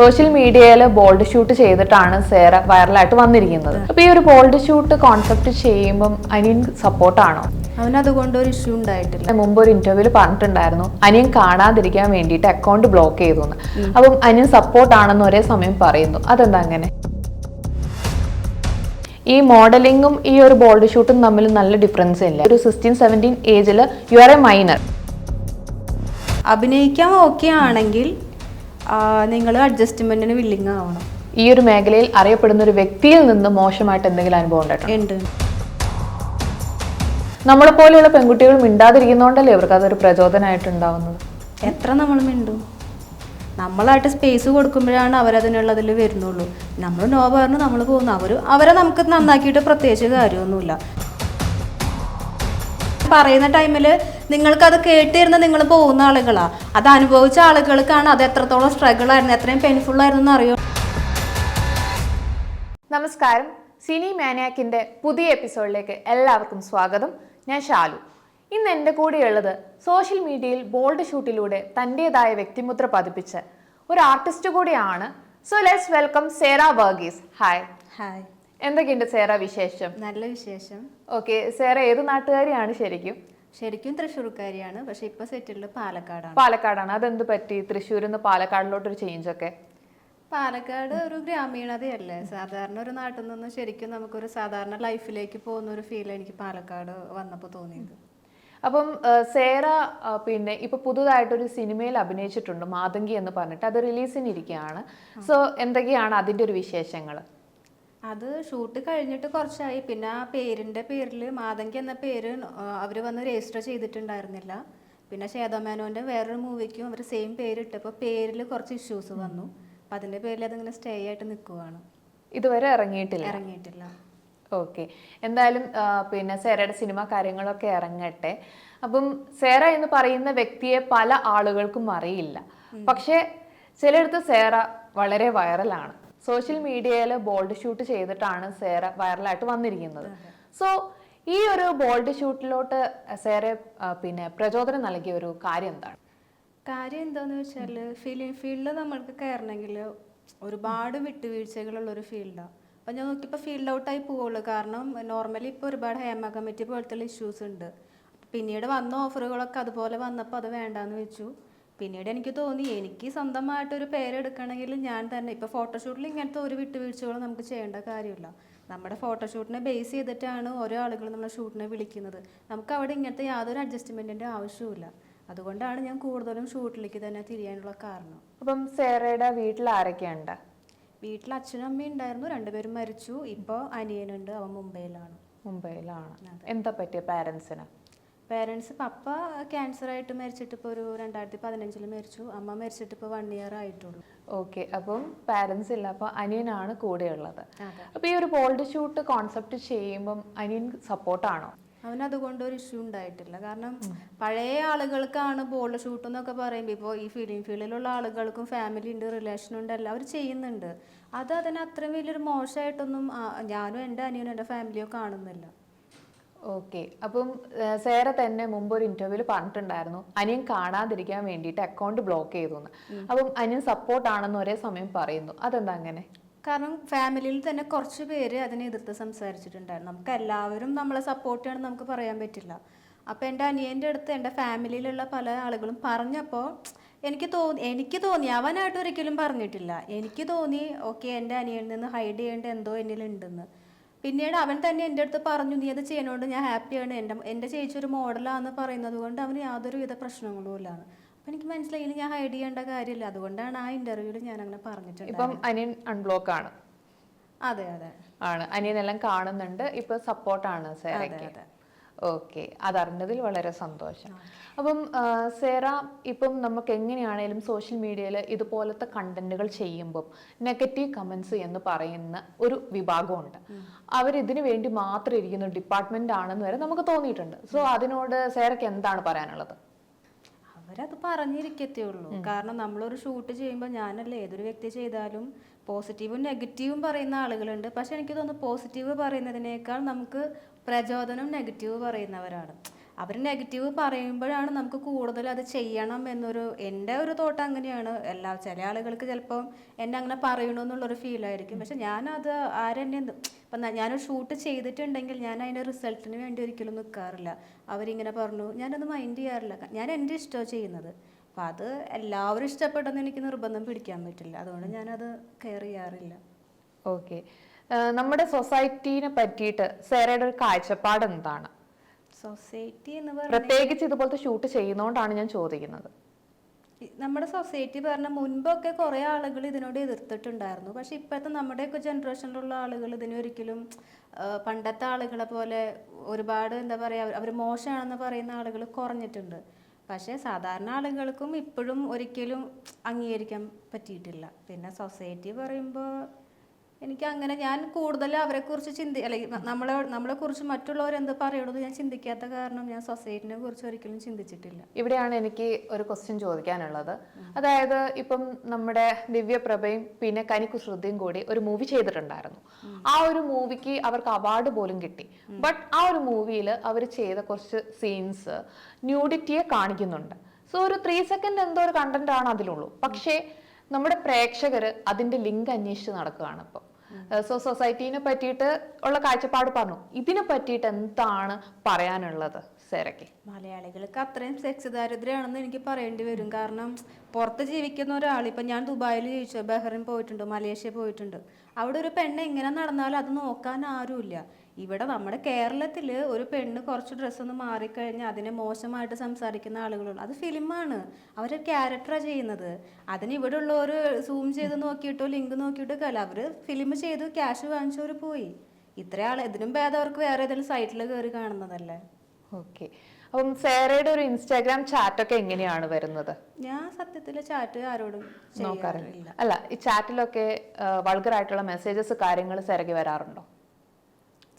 Social മീഡിയയിൽ bold shoot ചെയ്തിട്ടാണ് സേറ വൈറലായിട്ട് വന്നിരിക്കുന്നത്. അപ്പൊ ഈ ഒരു ബോൾഡ് ഷൂട്ട് കോൺസെപ്റ്റ് ചെയ്യുമ്പം അനിയൻ സപ്പോർട്ടാണോ? അവനതുകൊണ്ട് ഒരു ഇഷ്യൂ ഉണ്ടായിട്ടില്ല. മുമ്പ് ഒരു ഇന്റർവ്യൂവിൽ പറഞ്ഞിട്ടുണ്ടായിരുന്നു അനിയൻ കാണാതിരിക്കാൻ വേണ്ടിയിട്ട് അക്കൗണ്ട് ബ്ലോക്ക് ചെയ്തു അപ്പം അനിയൻ സപ്പോർട്ട് ആണെന്ന് ഒരേ സമയം പറയുന്നു. അതെന്താ അങ്ങനെ? ഈ മോഡലിങ്ങും ഈ ഒരു ബോൾഡ് ഷൂട്ടും തമ്മിൽ നല്ല ഡിഫറൻസ് ഇല്ല. ഒരു സിക്സ്റ്റീൻ സെവന്റീൻ ഏജിൽ യു ആർ എ മൈനർ അഭിനയിക്കാൻ ഓക്കെ ആണെങ്കിൽ നിങ്ങൾ അഡ്ജസ്റ്റ്മെന്റിന് വില്ലിങ് ആവണം. ഈ ഒരു മേഖലയിൽ അറിയപ്പെടുന്ന ഒരു വ്യക്തിയിൽ നിന്ന് മോശമായിട്ട് എന്തെങ്കിലും അനുഭവം ഉണ്ടായിട്ടുണ്ട്? ഉണ്ട്. നമ്മളെ പോലെയുള്ള പെൺകുട്ടികൾ മിണ്ടാതിരിക്കുന്നതുകൊണ്ടല്ലേ ഇവർക്ക് അതൊരു പ്രചോദനമായിട്ടുണ്ടാവുന്നത് എത്ര നമ്മൾ മിണ്ടും? നമ്മളായിട്ട് സ്പേസ് കൊടുക്കുമ്പോഴാണ് അവരതിനുള്ളതിൽ വരുന്നുള്ളൂ. നമ്മൾ നോ പറഞ്ഞ് നമ്മൾ പോകുന്നു. അവർ അവരെ നമുക്ക് നന്നാക്കിയിട്ട് പ്രത്യേകിച്ച് കാര്യമൊന്നുമില്ല. പറയുന്ന ടൈമിൽ നിങ്ങൾക്കത് കേട്ടിരുന്ന നിങ്ങൾ പോകുന്ന ആളുകളാണ് അത് അനുഭവിച്ച ആളുകൾക്കാണ് അത് എത്രത്തോളം സ്ട്രഗിൾ ആയിരുന്നു എത്രയും പെയിൻഫുൾ ആയിരുന്നു എന്ന് അറിയോ? നമസ്കാരം. സിനി മാനിയാക്കിന്റെ പുതിയ എപ്പിസോഡിലേക്ക് എല്ലാവർക്കും സ്വാഗതം. ഞാൻ ഷാലു ഇന്ന് എന്റെ കൂടെയുള്ളത് സോഷ്യൽ മീഡിയയിൽ ബോൾഡ് ഷൂട്ടിലൂടെ തന്റെതായ വ്യക്തിമുദ്ര പതിപ്പിച്ച ഒരു ആർട്ടിസ്റ്റ് കൂടിയാണ്. So let's welcome Sera Varghese hi hi എന്തൊക്കെയുണ്ട് സേറ വിശേഷം? നല്ല വിശേഷം. ഓക്കെ സേറ ഏത് നാട്ടുകാരിയാണ് ശരിക്കും? ശരിക്കും തൃശ്ശൂർക്കാരിയാണ് പക്ഷെ ഇപ്പൊ സെറ്റിൽഡ് പാലക്കാടാണ്. പാലക്കാടാണ്. അതെന്ത് പറ്റി? തൃശ്ശൂരിൽ നിന്ന് പാലക്കാടിലോട്ടൊരു ചേഞ്ച് ഒക്കെ? പാലക്കാട് ഒരു ഗ്രാമീണതയല്ലേ. സാധാരണ ഒരു നാട്ടിൽ നിന്ന് ശരിക്കും നമുക്കൊരു സാധാരണ ലൈഫിലേക്ക് പോകുന്ന ഒരു ഫീൽ എനിക്ക് പാലക്കാട് വന്നപ്പോൾ തോന്നിയത്. അപ്പം സേറ പിന്നെ ഇപ്പൊ പുതുതായിട്ടൊരു സിനിമയിൽ അഭിനയിച്ചിട്ടുണ്ട് മാതങ്കി എന്ന് പറഞ്ഞിട്ട്. അത് റിലീസിനിരിക്കുകയാണ് സോ എന്തൊക്കെയാണ് അതിന്റെ ഒരു വിശേഷങ്ങൾ അത് ഷൂട്ട് കഴിഞ്ഞിട്ട് കുറച്ചായി. പിന്നെ ആ പേരിന്റെ പേരിൽ മാതങ്കി എന്ന പേര് അവർ വന്ന് രജിസ്റ്റർ ചെയ്തിട്ടുണ്ടായിരുന്നില്ല. പിന്നെ ശേതമേനോന്റെ വേറൊരു മൂവിക്കും അവർ സെയിം പേരിട്ടപ്പോൾ പേരിൽ കുറച്ച് ഇഷ്യൂസ് വന്നു. അപ്പം അതിന്റെ പേരിൽ അതിങ്ങനെ സ്റ്റേ ആയിട്ട് നിൽക്കുവാണ് ഇതുവരെ ഇറങ്ങിയിട്ടില്ല? ഇറങ്ങിയിട്ടില്ല. ഓക്കെ എന്തായാലും പിന്നെ സേറയുടെ സിനിമ കാര്യങ്ങളൊക്കെ ഇറങ്ങട്ടെ. അപ്പം സേറ എന്ന് പറയുന്ന വ്യക്തിയെ പല ആളുകൾക്കും അറിയില്ല. പക്ഷേ ചിലയിടത്ത് സേറ വളരെ വൈറലാണ് സോഷ്യൽ മീഡിയയിൽ ബോൾഡ് ഷൂട്ട് ചെയ്തിട്ടാണ് സേറ വൈറലായിട്ട് വന്നിരിക്കുന്നത്. സോ ഈ ഒരു ബോൾഡ് ഷൂട്ടിലോട്ട് സേറ പിന്നെ പ്രചോദനം നൽകിയ ഒരു കാര്യം എന്താണ്? കാര്യം എന്താന്ന് വെച്ചാൽ ഫിലിം ഫീൽഡിൽ നമ്മൾക്ക് കയറണമെങ്കിൽ ഒരുപാട് വിട്ടുവീഴ്ചകളുള്ള ഒരു ഫീൽഡാണ് അപ്പം ഞാൻ നോക്കിയപ്പോൾ ഫീൽഡ് ഔട്ടായി പോവുള്ളൂ. കാരണം നോർമലി ഇപ്പോൾ ഒരുപാട് ഹേമ കമ്മിറ്റി പോലത്തെ ഇഷ്യൂസ് ഉണ്ട്. പിന്നീട് വന്ന ഓഫറുകളൊക്കെ അതുപോലെ വന്നപ്പോൾ അത് വേണ്ടാന്ന് വെച്ചു. പിന്നീട് എനിക്ക് തോന്നി എനിക്ക് സ്വന്തമായിട്ടൊരു പേരെടുക്കണമെങ്കിൽ ഞാൻ തന്നെ. ഇപ്പോൾ ഫോട്ടോഷൂട്ടിൽ ഇങ്ങനത്തെ ഒരു വിട്ടുവീഴ്ചകളും നമുക്ക് ചെയ്യേണ്ട കാര്യമില്ല. നമ്മുടെ ഫോട്ടോഷൂട്ടിനെ ബേസ് ചെയ്തിട്ടാണ് ഓരോ ആളുകൾ നമ്മളെ ഷൂട്ടിനെ വിളിക്കുന്നത്. നമുക്ക് അവിടെ ഇങ്ങനത്തെ യാതൊരു അഡ്ജസ്റ്റ്മെന്റിന്റെ ആവശ്യമില്ല അതുകൊണ്ടാണ് ഞാൻ കൂടുതലും ഷൂട്ടിലേക്ക് തന്നെ തിരിയാനുള്ള കാരണം. അപ്പം സേറയുടെ വീട്ടിൽ ആരൊക്കെയുണ്ട്? വീട്ടിൽ അച്ഛനും അമ്മയും ഉണ്ടായിരുന്നു. രണ്ടുപേരും മരിച്ചു. ഇപ്പോൾ അനിയനുണ്ട്. അവൻ മുംബൈയിലാണ്. മുംബൈയിലാണ്. എന്താ പറ്റിയ പാരൻസിന് പേരൻസ് പപ്പ ക്യാൻസർ ആയിട്ട് മരിച്ചിട്ട് ഇപ്പോൾ ഒരു രണ്ടായിരത്തി പതിനഞ്ചിൽ മരിച്ചു. അമ്മ മരിച്ചിട്ട് ഇപ്പോൾ വൺ ഇയർ ആയിട്ടുള്ളൂ. ഓക്കെ അപ്പം പാരൻസ് ഇല്ല അപ്പോൾ അനിയനാണ് കൂടെയുള്ളത് ഉള്ളത്. അപ്പോൾ ഈ ഒരു ബോൾഡ് ഷൂട്ട് കോൺസെപ്റ്റ് ചെയ്യുമ്പം അനിയൻ സപ്പോർട്ടാണോ അവന് അതുകൊണ്ട് ഒരു ഇഷ്യൂ ഉണ്ടായിട്ടില്ല. കാരണം പഴയ ആളുകൾക്കാണ് ബോൾഡ് ഷൂട്ട് എന്നൊക്കെ പറയുമ്പോൾ ഇപ്പോൾ ഈ ഫിലിം ഫീൽഡിലുള്ള ആളുകൾക്കും ഫാമിലി ഉണ്ട് റിലേഷൻ ഉണ്ട് എല്ലാവരും ചെയ്യുന്നുണ്ട്. അത് അതിന് അത്രയും വലിയൊരു മോശമായിട്ടൊന്നും ഞാനും എന്റെ അനിയനും എന്റെ ഫാമിലിയോ കാണുന്നില്ല. ഓക്കെ അപ്പം സേറെ തന്നെ മുമ്പ് ഒരു ഇന്റർവ്യൂവിൽ പറഞ്ഞിട്ടുണ്ടായിരുന്നു. അനിയൻ കാണാതിരിക്കാൻ വേണ്ടിയിട്ട് അക്കൗണ്ട് ബ്ലോക്ക് ചെയ്തു അപ്പം അനിയൻ സപ്പോർട്ട് ആണെന്ന് ഒരേ സമയം പറയുന്നു. അതെന്താ അങ്ങനെ? കാരണം ഫാമിലിയിൽ തന്നെ കുറച്ച് പേര് അതിനെ എതിർത്ത് സംസാരിച്ചിട്ടുണ്ടായിരുന്നു. നമുക്ക് എല്ലാവരും നമ്മളെ സപ്പോർട്ട് ചെയ്യണം നമുക്ക് പറയാൻ പറ്റില്ല. അപ്പോൾ എന്റെ അനിയന്റെ അടുത്ത് എന്റെ ഫാമിലിയിലുള്ള പല ആളുകളും പറഞ്ഞപ്പോൾ എനിക്ക് തോന്നി എനിക്ക് തോന്നി അവനായിട്ട് ഒരിക്കലും പറഞ്ഞിട്ടില്ല. എനിക്ക് തോന്നി ഓക്കെ എന്റെ അനിയനിൽ നിന്ന് ഹൈഡ് ചെയ്യേണ്ട എന്തോ എന്നിലുണ്ടെന്ന്. പിന്നീട് അവൻ തന്നെ എന്റെ അടുത്ത് പറഞ്ഞു നീ അത് ചെയ്യണോണ്ട് ഞാൻ ഹാപ്പിയാണ് എന്റെ എന്റെ ചേച്ചി ഒരു മോഡലാന്ന് പറയുന്നത് കൊണ്ട് അവന് യാതൊരുവിധ പ്രശ്നങ്ങളും ഇല്ലാന്ന്. അപ്പം എനിക്ക് മനസ്സിലായി ഞാൻ ഹൈഡ് ചെയ്യേണ്ട കാര്യമില്ല. അതുകൊണ്ടാണ് ആ ഇന്റർവ്യൂവിൽ ഞാൻ അങ്ങനെ പറഞ്ഞിട്ടുണ്ട് ഇപ്പം അനിയൻ അൺബ്ലോക്ക് ആണ്. അതെ അതെ. ആണ്. അനിയനെല്ലാം കാണുന്നുണ്ട്. ഇപ്പൊ സപ്പോർട്ടാണ് സാറേ. ഓക്കെ. അതറിഞ്ഞതിൽ വളരെ സന്തോഷം. അപ്പം സേറ ഇപ്പം നമുക്ക് എങ്ങനെയാണേലും സോഷ്യൽ മീഡിയയിൽ ഇതുപോലത്തെ കണ്ടന്റുകൾ ചെയ്യുമ്പം നെഗറ്റീവ് കമൻസ് എന്ന് പറയുന്ന ഒരു വിഭാഗമുണ്ട്. അവർ ഇതിനു വേണ്ടി മാത്രം ഇരിക്കുന്ന ഡിപ്പാർട്ട്മെന്റ് ആണെന്ന് വരെ നമുക്ക് തോന്നിയിട്ടുണ്ട്. സോ അതിനോട് സേറയ്ക്ക് എന്താണ് പറയാനുള്ളത്? അവരത് പറഞ്ഞിരിക്കത്തേ ഉള്ളൂ. കാരണം നമ്മളൊരു ഷൂട്ട് ചെയ്യുമ്പോൾ ഞാനല്ല ഏതൊരു വ്യക്തി ചെയ്താലും പോസിറ്റീവും നെഗറ്റീവും പറയുന്ന ആളുകളുണ്ട്. പക്ഷെ എനിക്ക് തോന്നുന്നു പോസിറ്റീവ് പറയുന്നതിനേക്കാൾ നമുക്ക് പ്രചോദനം നെഗറ്റീവ് പറയുന്നവരാണ്. അവർ നെഗറ്റീവ് പറയുമ്പോഴാണ് നമുക്ക് കൂടുതൽ അത് ചെയ്യണം എന്നൊരു എന്റെ ഒരു തോട്ടം അങ്ങനെയാണ്. എല്ലാ ചില ആളുകൾക്ക് ചിലപ്പം എന്നെ അങ്ങനെ പറയണമെന്നുള്ളൊരു ഫീലായിരിക്കും പക്ഷെ ഞാനത് ആരെന്നെ ഇപ്പം ഞാനൊരു ഷൂട്ട് ചെയ്തിട്ടുണ്ടെങ്കിൽ ഞാൻ അതിന്റെ റിസൾട്ടിന് വേണ്ടി ഒരിക്കലും നിൽക്കാറില്ല അവരിങ്ങനെ പറഞ്ഞു ഞാനത് മൈൻഡ് ചെയ്യാറില്ല. ഞാൻ എന്റെ ഇഷ്ടമാണ് ചെയ്യുന്നത്. അപ്പം അത് എല്ലാവരും ഇഷ്ടപ്പെട്ടെന്ന് എനിക്ക് നിർബന്ധം പിടിക്കാൻ പറ്റില്ല. അതുകൊണ്ട് ഞാനത് കെയർ ചെയ്യാറില്ല. ഓക്കെ. നമ്മുടെ സൊസൈറ്റീനെ പറ്റിയിട്ട് സേറയുടെ ഒരു കാഴ്ചപ്പാട് എന്താണ്? സൊസൈറ്റി എന്ന് പറഞ്ഞാൽ പ്രത്യേകിച്ച് ഇതുപോലത്തെ ഷൂട്ട് ചെയ്യുന്നതുകൊണ്ടാണ് ഞാൻ ചോദിക്കുന്നത്. നമ്മുടെ സൊസൈറ്റി പറഞ്ഞ മുൻപൊക്കെ കുറേ ആളുകൾ ഇതിനോട് എതിർത്തിട്ടുണ്ടായിരുന്നു. പക്ഷെ ഇപ്പോഴത്തെ നമ്മുടെയൊക്കെ ജനറേഷനിലുള്ള ആളുകൾ ഇതിനൊരിക്കലും പണ്ടത്തെ ആളുകളെ പോലെ ഒരുപാട് എന്താ പറയുക അവർ മോശമാണെന്ന് പറയുന്ന ആളുകൾ കുറഞ്ഞിട്ടുണ്ട്. പക്ഷേ സാധാരണ ആളുകൾക്കും ഇപ്പോഴും ഒരിക്കലും അംഗീകരിക്കാൻ പറ്റിയിട്ടില്ല. പിന്നെ സൊസൈറ്റി പറയുമ്പോൾ എനിക്ക് അങ്ങനെ ഞാൻ കൂടുതൽ അവരെക്കുറിച്ച് ചിന്തി അല്ലെങ്കിൽ നമ്മളെ നമ്മളെ നമ്മളെക്കുറിച്ച് മറ്റുള്ളവർ എന്ത് പറയണമെന്ന് ഞാൻ ചിന്തിക്കാത്ത കാരണം ഞാൻ സൊസൈറ്റിനെ കുറിച്ച് ഒരിക്കലും ചിന്തിച്ചിട്ടില്ല. ഇവിടെയാണ് എനിക്ക് ഒരു ക്വസ്റ്റ്യൻ ചോദിക്കാനുള്ളത്. അതായത് ഇപ്പം നമ്മുടെ ദിവ്യപ്രഭയും പിന്നെ കനിക്കു ശ്രുതിയും കൂടി ഒരു മൂവി ചെയ്തിട്ടുണ്ടായിരുന്നു. ആ ഒരു മൂവിക്ക് അവർക്ക് അവാർഡ് പോലും കിട്ടി. ബട്ട് ആ ഒരു മൂവിയിൽ അവർ ചെയ്ത കുറച്ച് സീൻസ് ന്യൂഡിറ്റിയെ കാണിക്കുന്നുണ്ട്. സോ ഒരു ത്രീ സെക്കൻഡ് എന്തോ ഒരു കണ്ടന്റ് ആണ് അതിലുള്ളൂ. പക്ഷേ നമ്മുടെ പ്രേക്ഷകർ അതിന്റെ ലിങ്ക് അന്വേഷിച്ച് നടക്കുകയാണ് ഇപ്പം. സോ സൊസൈറ്റീനെ പറ്റിയിട്ട് ഉള്ള കാഴ്ചപ്പാട് പറഞ്ഞു. ഇതിനെ പറ്റിയിട്ട് എന്താണ് പറയാനുള്ളത് സേരയ്ക്ക്? മലയാളികൾക്ക് അത്രയും സെക്സ് ദാരിദ്ര്യമാണെന്ന് എനിക്ക് പറയേണ്ടി വരും. കാരണം പുറത്ത് ജീവിക്കുന്ന ഒരാൾ ഇപ്പം ഞാൻ ദുബായിൽ ജീവിച്ചു ബഹ്റിൻ പോയിട്ടുണ്ട് മലേഷ്യ പോയിട്ടുണ്ട്. അവിടെ ഒരു പെണ്ണ് എങ്ങനെ നടന്നാലും അത് നോക്കാൻ ആരുമില്ല. ഇവിടെ നമ്മുടെ കേരളത്തിൽ ഒരു പെണ്ണ് കുറച്ച് ഡ്രസ്സൊന്ന് മാറിക്കഴിഞ്ഞാൽ അതിനെ മോശമായിട്ട് സംസാരിക്കുന്ന ആളുകളുണ്ട്. അത് ഫിലിമാണ്. അവർ ക്യാരക്ടറാണ് ചെയ്യുന്നത്. അതിന് ഇവിടെ ഉള്ളവർ സൂം ചെയ്ത് നോക്കിയിട്ടോ ലിങ്ക് നോക്കിയിട്ടോ കല അവർ ഫിലിം ചെയ്ത് ക്യാഷ് വാങ്ങിച്ചവർ പോയി. ഇത്ര ആൾ ഇതിനും ഭേദം അവർക്ക് വേറെ ഏതെങ്കിലും സൈറ്റിൽ കയറി കാണുന്നതല്ലേ? ഓക്കെ. അപ്പം സേറയുടെ ഒരു ഇൻസ്റ്റാഗ്രാം ചാറ്റ് ഒക്കെ എങ്ങനെയാണ് വരുന്നത്? ഞാൻ സത്യത്തിൽ ചാറ്റ് ആരോടും നോക്കാറില്ല. അല്ല ഈ ചാറ്റിലൊക്കെ വൾഗറായിട്ടുള്ള മെസ്സേജസ് കാര്യങ്ങൾ സേരയ്ക്ക് വരാറുണ്ടോ?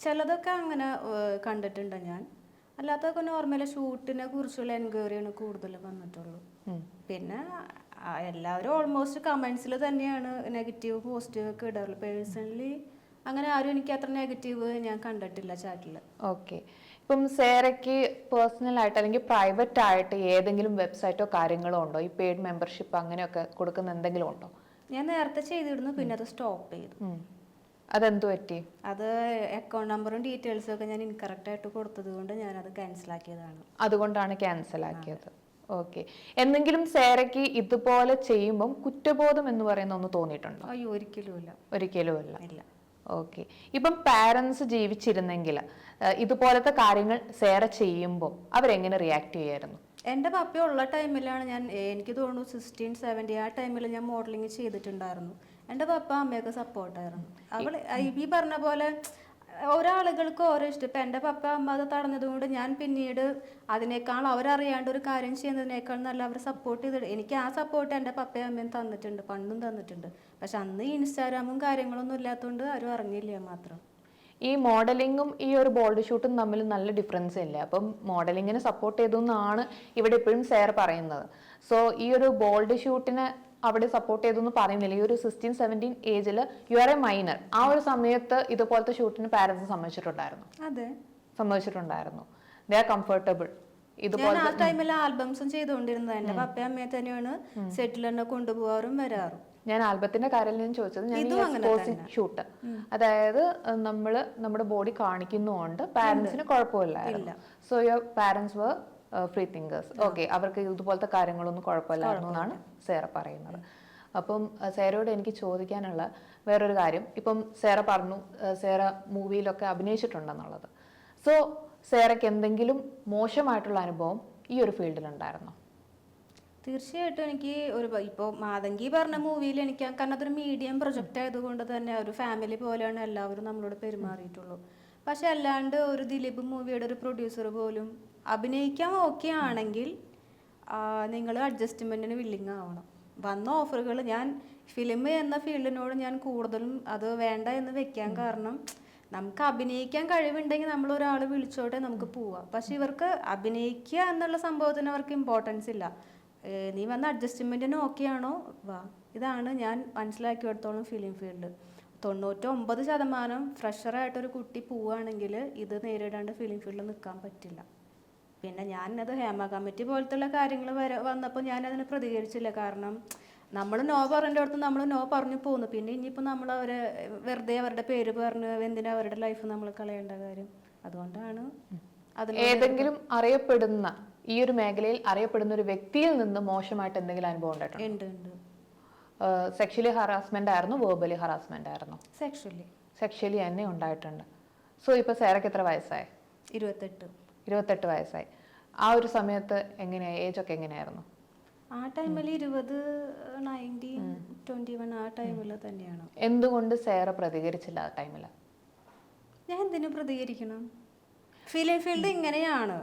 ചിലതൊക്കെ അങ്ങനെ കണ്ടിട്ടുണ്ടോ ഞാൻ. അല്ലാത്തതൊക്കെ നോർമലി ഷൂട്ടിനെ കുറിച്ചുള്ള എൻക്വയറിയാണ് കൂടുതൽ വന്നിട്ടുള്ളൂ. പിന്നെ എല്ലാവരും ഓൾമോസ്റ്റ് കമൻസിൽ തന്നെയാണ് നെഗറ്റീവ് പോസിറ്റീവ് ഒക്കെ ഇടാറുള്ളൂ. പേഴ്സണലി അങ്ങനെ ആരും എനിക്ക് അത്ര നെഗറ്റീവ് ഞാൻ കണ്ടിട്ടില്ല ചാറ്റിൽ ഓക്കെ ഇപ്പം സേറയ്ക്ക് പേഴ്സണൽ ആയിട്ട് അല്ലെങ്കിൽ പ്രൈവറ്റ് ആയിട്ട് ഏതെങ്കിലും വെബ്സൈറ്റോ കാര്യങ്ങളോ ഉണ്ടോ? ഈ പെയ്ഡ് മെമ്പർഷിപ്പ് അങ്ങനെയൊക്കെ കൊടുക്കുന്ന എന്തെങ്കിലും ഉണ്ടോ? ഞാൻ നേരത്തെ ചെയ്തിരുന്നു പിന്നെ അത് സ്റ്റോപ്പ് ചെയ്തു. അതെന്തു പറ്റി? അത് അക്കൗണ്ട് നമ്പറും ഡീറ്റെയിൽസും ഒക്കെ ഞാൻ ഇൻകറക്റ്റ് ആയിട്ട് കൊടുത്തത് കൊണ്ട് ഞാനത് ക്യാൻസലാക്കിയതാണ് അതുകൊണ്ടാണ് ക്യാൻസൽ ആക്കിയത്. ഓക്കെ എന്തെങ്കിലും സേരയ്ക്ക് ഇതുപോലെ ചെയ്യുമ്പം കുറ്റബോധം എന്ന് പറയുന്ന ഒന്ന് തോന്നിയിട്ടുണ്ടോ? അയ്യോ ഒരിക്കലും ഇല്ല. ഒരിക്കലും ഇല്ല. ഇല്ല. ഓക്കെ ഇപ്പം പാരന്റ്സ് ജീവിച്ചിരുന്നെങ്കിൽ ഇതുപോലത്തെ കാര്യങ്ങൾ സേറ ചെയ്യുമ്പോൾ അവരെങ്ങനെ റിയാക്ട് ചെയ്യായിരുന്നു? എന്റെ പപ്പ ഉള്ള ടൈമിലാണ് ഞാൻ എനിക്ക് തോന്നുന്നു സിക്സ്റ്റീൻ സെവന്റി ആ ടൈമിൽ ഞാൻ മോഡലിംഗ് ചെയ്തിട്ടുണ്ടായിരുന്നു. എന്റെ പപ്പ അമ്മയൊക്കെ സപ്പോർട്ടായിരുന്നു അവൾ ഈ പറഞ്ഞ പോലെ ഓരോ ആളുകൾക്ക് ഓരോ ഇഷ്ടം. ഇപ്പം എന്റെ പപ്പ അമ്മ അത് തടഞ്ഞതുകൊണ്ട് ഞാൻ പിന്നീട് അതിനേക്കാൾ അവരറിയാണ്ട് ഒരു കാര്യം ചെയ്യുന്നതിനേക്കാൾ നല്ല അവർ സപ്പോർട്ട് ചെയ്തിട്ട് എനിക്ക് ആ സപ്പോർട്ട് എന്റെ പപ്പയും അമ്മയും തന്നിട്ടുണ്ട് പണ്ടും തന്നിട്ടുണ്ട്. പക്ഷെ അന്ന് ഇൻസ്റ്റാഗ്രാമും കാര്യങ്ങളൊന്നും ഇല്ലാത്തതുകൊണ്ട് ആരും അറിഞ്ഞില്ല മാത്രം. ഈ മോഡലിങ്ങും ഈ ഒരു ബോൾഡ് ഷൂട്ടും തമ്മിൽ നല്ല ഡിഫറൻസ് ഇല്ല? അപ്പം മോഡലിങ്ങിനെ സപ്പോർട്ട് ചെയ്തു എന്നാണ് ഇവിടെ ഇപ്പോഴും സാർ പറയുന്നത്. സോ ഈ ഒരു ബോൾഡ് ഷൂട്ടിനെ അവിടെ സപ്പോർട്ട് ചെയ്തു എന്ന് പറയുന്നില്ല. ഈ ഒരു സിക്സ്റ്റീൻ സെവന്റീൻ ഏജിൽ യു ആർ എ മൈനർ ആ ഒരു സമയത്ത് ഇതുപോലത്തെ ഷൂട്ടിന് പാരൻസ് സമ്മതിച്ചിട്ടുണ്ടായിരുന്നു. അതെ. സമ്മതിച്ചിട്ടുണ്ടായിരുന്നു. ദേ ആർ കംഫർട്ടബിൾ ഞാൻ ആ ടൈമിൽ ആൽബംസും ചെയ്തുകൊണ്ടിരുന്നത് എന്റെ പപ്പയും അമ്മയെ തന്നെയാണ് സെറ്റിൽ തന്നെ കൊണ്ടുപോകാറും വരാറും. ഞാൻ ആൽബത്തിന്റെ കാര്യം ഞാൻ ചോദിച്ചത് ഞാൻ ഷൂട്ട് അതായത് നമ്മൾ നമ്മുടെ ബോഡി കാണിക്കുന്നതുകൊണ്ട് പാരന്റ്സിന് കുഴപ്പമില്ലായിരുന്നു. So your parents were free thinkers okay അവർക്ക് ഇതുപോലത്തെ കാര്യങ്ങളൊന്നും കുഴപ്പമില്ലായിരുന്നു എന്നാണ് സേറ പറയുന്നത്. അപ്പം സേറയോട് എനിക്ക് ചോദിക്കാനുള്ള വേറൊരു കാര്യം. ഇപ്പം സേറ പറഞ്ഞു സേറ മൂവിയിലൊക്കെ അഭിനയിച്ചിട്ടുണ്ടെന്നുള്ളത്. സോ സേറയ്ക്ക് എന്തെങ്കിലും മോശമായിട്ടുള്ള അനുഭവം ഈ ഒരു ഫീൽഡിൽ ഉണ്ടായിരുന്നോ തീർച്ചയായിട്ടും എനിക്ക് ഒരു ഇപ്പോൾ മാതങ്കി പറഞ്ഞ മൂവിയിൽ എനിക്ക് കാരണം അതൊരു മീഡിയം പ്രൊജക്റ്റ് ആയതുകൊണ്ട് തന്നെ ഒരു ഫാമിലി പോലെയാണ് എല്ലാവരും നമ്മളോട് പെരുമാറിയിട്ടുള്ളൂ. പക്ഷെ അല്ലാണ്ട് ഒരു ദിലീപ് മൂവിയുടെ ഒരു പ്രൊഡ്യൂസർ പോലും അഭിനയിക്കാൻ ഓക്കെ ആണെങ്കിൽ നിങ്ങൾ അഡ്ജസ്റ്റ്മെന്റിന് വില്ലിങ് ആവണം. വന്ന ഓഫറുകൾ ഞാൻ ഫിലിം എന്ന ഫീൽഡിനോട് ഞാൻ കൂടുതലും അത് വേണ്ട എന്ന് വെക്കാൻ കാരണം നമുക്ക് അഭിനയിക്കാൻ കഴിവുണ്ടെങ്കിൽ നമ്മൾ ഒരാൾ വിളിച്ചോട്ടെ നമുക്ക് പോവാം. പക്ഷെ ഇവർക്ക് അഭിനയിക്കുക എന്നുള്ള സംഭവത്തിന് അവർക്ക് ഇമ്പോർട്ടൻസ് ഇല്ല. നീ വന്ന അഡ്ജസ്റ്റ്മെന്റിന് ഓക്കെ ആണോ? വാ. ഇതാണ് ഞാൻ മനസ്സിലാക്കിയെടുത്തോളം ഫിലിം ഫീൽഡ് തൊണ്ണൂറ്റൊമ്പത് ശതമാനം ഫ്രഷറായിട്ടൊരു കുട്ടി പോവുകയാണെങ്കിൽ ഇത് നേരിടാണ്ട് ഫിലിം ഫീൽഡിൽ നിൽക്കാൻ പറ്റില്ല. പിന്നെ ഞാനത് ഹേമ കമ്മിറ്റി പോലത്തുള്ള കാര്യങ്ങൾ വരെ വന്നപ്പോൾ ഞാനതിന് പ്രതികരിച്ചില്ല. കാരണം നമ്മൾ നോ പറഞ്ഞ അടുത്ത് നമ്മൾ നോ പറഞ്ഞു പോകുന്നു പിന്നെ ഇനിയിപ്പോൾ നമ്മൾ അവരെ വെറുതെ അവരുടെ പേര് പറഞ്ഞ് എന്തിനാ അവരുടെ ലൈഫ് നമ്മൾ കളയേണ്ട കാര്യം? അതുകൊണ്ടാണ് ഏതെങ്കിലും അറിയപ്പെടുന്ന ഈ ഒരു മേഖലയിൽ അറിയപ്പെടുന്ന ഒരു വ്യക്തിയിൽ നിന്ന് മോശമായിട്ട് എന്തെങ്കിലും അനുഭവം ഉണ്ടായിട്ടുണ്ട്? ഉണ്ട് ഉണ്ട്. സെക്ഷലി ഹറാസ്മെന്റ് ആയിരുന്നു വേർബലി ഹറാസ്മെന്റ് ആയിരുന്നു? സെക്ഷലി സെക്ഷലി തന്നെ ഉണ്ടായിട്ടുണ്ട്. സോ ഇപ്പൊ സേറയ്ക്ക് എത്ര വയസ്സായി? ഇരുപത്തെട്ട്. ഇരുപത്തെട്ട് വയസ്സായി. ആ ഒരു സമയത്ത് എങ്ങനെയാ? ഏജ് ഒക്കെ എങ്ങനെയായിരുന്നു? ആ ടൈമിൽ ഇരുപത് നയന്റീൻ ട്വന്റി വൺ ആ ടൈമിൽ തന്നെയാണ്. എന്തുകൊണ്ട് സേറ പ്രതികരിച്ചില്ല ആ ടൈമിൽ ഞാൻ എന്തിനു പ്രതികരിക്കണം? ഫിലിം ഫീൽഡ് ഇങ്ങനെയാണ്.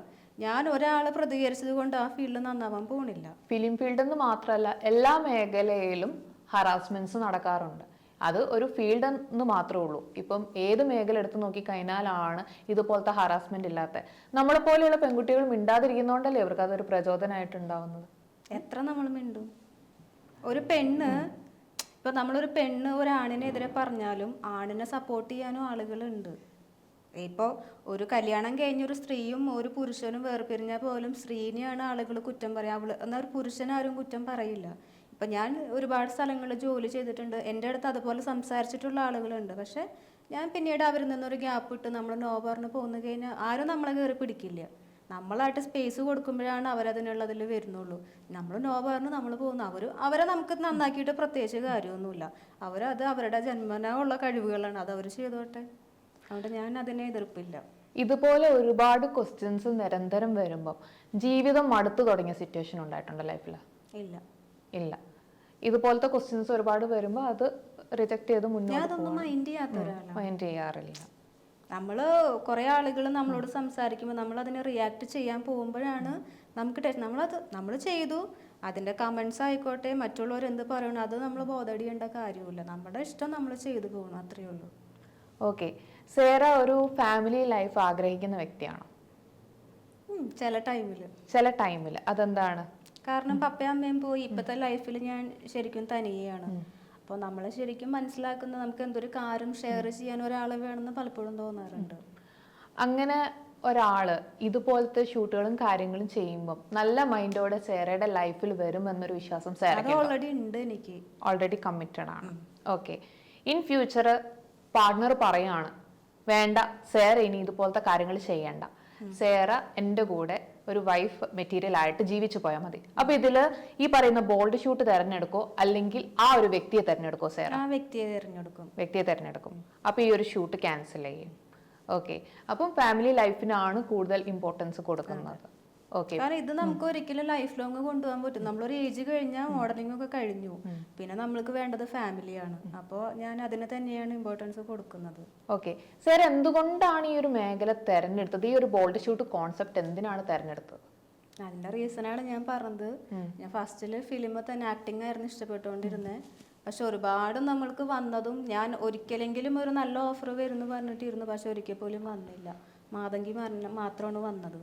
ഞാൻ ഒരാൾ പ്രതികരിച്ചത് കൊണ്ട് ആ ഫീൽഡ് നന്നാവാൻ പോണില്ല. ഫിലിം ഫീൽഡ് എന്ന് മാത്രമല്ല എല്ലാ മേഖലയിലും ഹറാസ്മെന്റ്സ് നടക്കാറുണ്ട്. അത് ഒരു ഫീൽഡ് എന്ന് മാത്രമേ ഉള്ളൂ. ഇപ്പം ഏത് മേഖല എടുത്ത് നോക്കിക്കഴിഞ്ഞാലാണ് ഇതുപോലത്തെ ഹറാസ്മെന്റ് ഇല്ലാത്ത. നമ്മളെ പോലെയുള്ള പെൺകുട്ടികൾ മിണ്ടാതിരിക്കുന്നതുകൊണ്ടല്ലേ ഇവർക്ക് അതൊരു പ്രചോദനമായിട്ടുണ്ടാവുന്നത് എത്ര നമ്മൾ മിണ്ടും? ഒരു പെണ്ണ് ഇപ്പൊ നമ്മളൊരു പെണ്ണ് ഒരാണിനെതിരെ പറഞ്ഞാലും ആണിനെ സപ്പോർട്ട് ചെയ്യാനും ആളുകളുണ്ട്. ഇപ്പോൾ ഒരു കല്യാണം കഴിഞ്ഞ ഒരു സ്ത്രീയും ഒരു പുരുഷനും വേർപിരിഞ്ഞാൽ പോലും സ്ത്രീനെയാണ് ആളുകൾ കുറ്റം പറയുക അവൾ എന്നാൽ ഒരു പുരുഷനാരും കുറ്റം പറയില്ല. ഇപ്പം ഞാൻ ഒരുപാട് സ്ഥലങ്ങളിൽ ജോലി ചെയ്തിട്ടുണ്ട്. എന്റെ അടുത്ത് അതുപോലെ സംസാരിച്ചിട്ടുള്ള ആളുകളുണ്ട്. പക്ഷേ ഞാൻ പിന്നീട് അവരിൽ നിന്നൊരു ഗ്യാപ്പ് ഇട്ട് നമ്മൾ നോ പറഞ്ഞ് പോന്നു കഴിഞ്ഞാൽ ആരും നമ്മളെ കയറി പിടിക്കില്ല. നമ്മളായിട്ട് സ്പേസ് കൊടുക്കുമ്പോഴാണ് അവരതിനുള്ളതിൽ വരുന്നുള്ളൂ. നമ്മൾ നോ പറഞ്ഞ് നമ്മൾ പോകുന്നു. അവർ അവരെ നമുക്ക് നന്നാക്കിയിട്ട് പ്രത്യേകിച്ച് കാര്യമൊന്നുമില്ല. അവരത് അവരുടെ ജന്മനാ ഉള്ള കഴിവുകളാണ്. അത് അവർ ചെയ്തോട്ടെ. അതുകൊണ്ട് ഞാൻ അതിനെ എതിർപ്പില്ല. ഇതുപോലെ ഒരുപാട് ക്വസ്റ്റ്യൻസ് നിരന്തരം വരുമ്പോൾ ജീവിതം മടുത്തു തുടങ്ങിയ സിറ്റുവേഷൻ ഉണ്ടായിട്ടുണ്ടോ ലൈഫിൽ ഇല്ല. ഇല്ല. ഇതുപോലത്തെ ക്വസ്റ്റ്യൻസ് ഒരുപാട് വരുമ്പോൾ അത് റിജക്ട് ചെയ്ത് മുന്നോട്ട് മൈൻഡ് ചെയ്യാറില്ല നമ്മൾ കുറേ ആളുകൾ നമ്മളോട് സംസാരിക്കുമ്പോൾ നമ്മൾ അതിനെ റിയാക്ട് ചെയ്യാൻ പോകുമ്പോഴാണ് നമുക്ക് നമ്മളത് നമ്മൾ ചെയ്തു. അതിന്റെ കമൻസ് ആയിക്കോട്ടെ മറ്റുള്ളവർ എന്ത് പറയണോ അത് നമ്മൾ ബോധടിയേണ്ട കാര്യമില്ല നമ്മുടെ ഇഷ്ടം നമ്മൾ ചെയ്തു പോകണം അത്രയേ ഉള്ളൂ. ഓക്കെ സേറ ഒരു ഫാമിലി ലൈഫ് ആഗ്രഹിക്കുന്ന വ്യക്തിയാണോ? ചില ടൈമിൽ ചില ടൈമിൽ അതെന്താണ്? കാരണം പപ്പയും അമ്മയും പോയി. ഇപ്പോഴത്തെ ലൈഫിൽ ഞാൻ ശരിക്കും തനിയാണ് അപ്പോൾ നമ്മൾ ശരിക്കും മനസ്സിലാക്കുന്ന നമുക്ക് എന്തൊരു കാര്യം ഷെയർ ചെയ്യാൻ ഒരാൾ വേണമെന്ന് പലപ്പോഴും തോന്നാറുണ്ട്. അങ്ങനെ ഒരാൾ ഇതുപോലത്തെ ഷൂട്ടുകളും കാര്യങ്ങളും ചെയ്യുമ്പോൾ നല്ല മൈൻഡോടെ സേറയുടെ ലൈഫിൽ വരും എന്നൊരു വിശ്വാസം ഓൾറെഡി ഉണ്ട്? എനിക്ക്. ഓൾറെഡി കമ്മിറ്റഡ് ആണ്. ഓക്കെ ഇൻ ഫ്യൂച്ചർ പാർട്ട്ണർ പറയാണ് വേണ്ട സേറ ഇനി ഇതുപോലത്തെ കാര്യങ്ങൾ ചെയ്യണ്ട. സേറ എന്റെ കൂടെ ഒരു വൈഫ് മെറ്റീരിയൽ ആയിട്ട് ജീവിച്ചു പോയാൽ മതി. അപ്പൊ ഇതിൽ ഈ പറയുന്ന ബോൾഡ് ഷൂട്ട് തിരഞ്ഞെടുക്കോ? അല്ലെങ്കിൽ ആ ഒരു വ്യക്തിയെ തിരഞ്ഞെടുക്കോ സേറ? ആ വ്യക്തിയെ തിരഞ്ഞെടുക്കും. വ്യക്തിയെ തിരഞ്ഞെടുക്കും. അപ്പൊ ഈ ഒരു ഷൂട്ട് ക്യാൻസൽ ചെയ്യും. ഓക്കെ അപ്പം ഫാമിലി ലൈഫിനാണ് കൂടുതൽ ഇമ്പോർട്ടൻസ് കൊടുക്കുന്നത്. കാരണം ഇത് നമുക്ക് ഒരിക്കലും ലൈഫ് ലോങ് കൊണ്ടുപോകാൻ പറ്റും നമ്മളൊരു ഏജ് കഴിഞ്ഞാൽ മോഡലിംഗ് ഒക്കെ കഴിഞ്ഞു. പിന്നെ നമ്മൾക്ക് വേണ്ടത് ഫാമിലിയാണ് അപ്പോൾ ഞാൻ അതിനെ തന്നെയാണ് ഇമ്പോർട്ടൻസ് കൊടുക്കുന്നത്. ഓക്കെ. സർ എന്തുകൊണ്ടാണ് ഈ ഒരു മേഖല തെരഞ്ഞെടുത്തത്? ഈ ഒരു ബോൾഡ് ഷൂട്ട് കോൺസെപ്റ്റ് എന്തിനാണ് തെരഞ്ഞെടുത്തത്? അതിന്റെ റീസണാണ് ഞാൻ പറഞ്ഞത്. ഞാൻ ഫസ്റ്റിൽ ഫിലിം തന്നെ ആക്ടിങ് ആയിരുന്നു ഇഷ്ടപ്പെട്ടുകൊണ്ടിരുന്നത് പക്ഷെ ഒരുപാട് നമ്മൾക്ക് വന്നതും ഞാൻ ഒരിക്കലെങ്കിലും ഒരു നല്ല ഓഫർ വരുന്നു പറഞ്ഞിട്ടിരുന്നു. പക്ഷെ ഒരിക്കൽ പോലും വന്നില്ല. മാതങ്കി മാത്രമാണ് വന്നത്.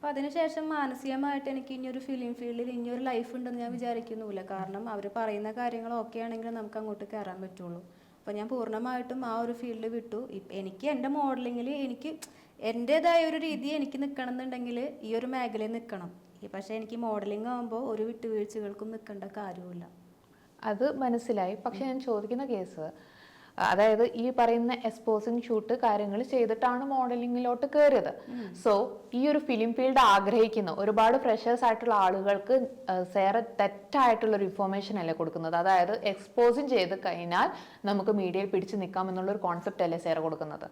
അപ്പം അതിനുശേഷം മാനസികമായിട്ട് എനിക്ക് ഇനി ഒരു ഫിലിം ഫീൽഡിൽ ഇനി ഒരു ലൈഫ് ഉണ്ടെന്ന് ഞാൻ വിചാരിക്കുന്നുമില്ല. കാരണം അവർ പറയുന്ന കാര്യങ്ങൾ ഓക്കെ ആണെങ്കിൽ നമുക്ക് അങ്ങോട്ട് കയറാൻ പറ്റുള്ളൂ. അപ്പോൾ ഞാൻ പൂർണമായിട്ടും ആ ഒരു ഫീൽഡ് വിട്ടു. എനിക്ക് എന്റെ മോഡലിങ്ങിൽ എനിക്ക് എന്റേതായ ഒരു രീതി എനിക്ക് നിൽക്കണം എന്നുണ്ടെങ്കിൽ ഈ ഒരു മേഖലയിൽ നിൽക്കണം പക്ഷേ എനിക്ക് മോഡലിംഗ് ആകുമ്പോൾ ഒരു വിട്ടുവീഴ്ചകൾക്കും നിൽക്കേണ്ട കാര്യമില്ല അത് മനസ്സിലായി. പക്ഷെ ഞാൻ ചോദിക്കുന്ന കേസ് അതായത് ഈ പറയുന്ന എക്സ്പോസിങ് ഷൂട്ട് കാര്യങ്ങൾ ചെയ്തിട്ടാണ് മോഡലിങ്ങിലോട്ട് കയറിയത് സോ ഈ ഒരു ഫിലിം ഫീൽഡ് ആഗ്രഹിക്കുന്ന. ഒരുപാട് ഫ്രഷേഴ്സ് ആയിട്ടുള്ള ആളുകൾക്ക് സേറെ തെറ്റായിട്ടുള്ള ഒരു ഇൻഫോർമേഷൻ അല്ലേ കൊടുക്കുന്നത്? അതായത് എക്സ്പോസിങ് ചെയ്ത് കഴിഞ്ഞാൽ നമുക്ക് മീഡിയയിൽ പിടിച്ചു നിൽക്കാം എന്നുള്ള ഒരു കോൺസെപ്റ്റ് അല്ലേ സേറെ കൊടുക്കുന്നത്?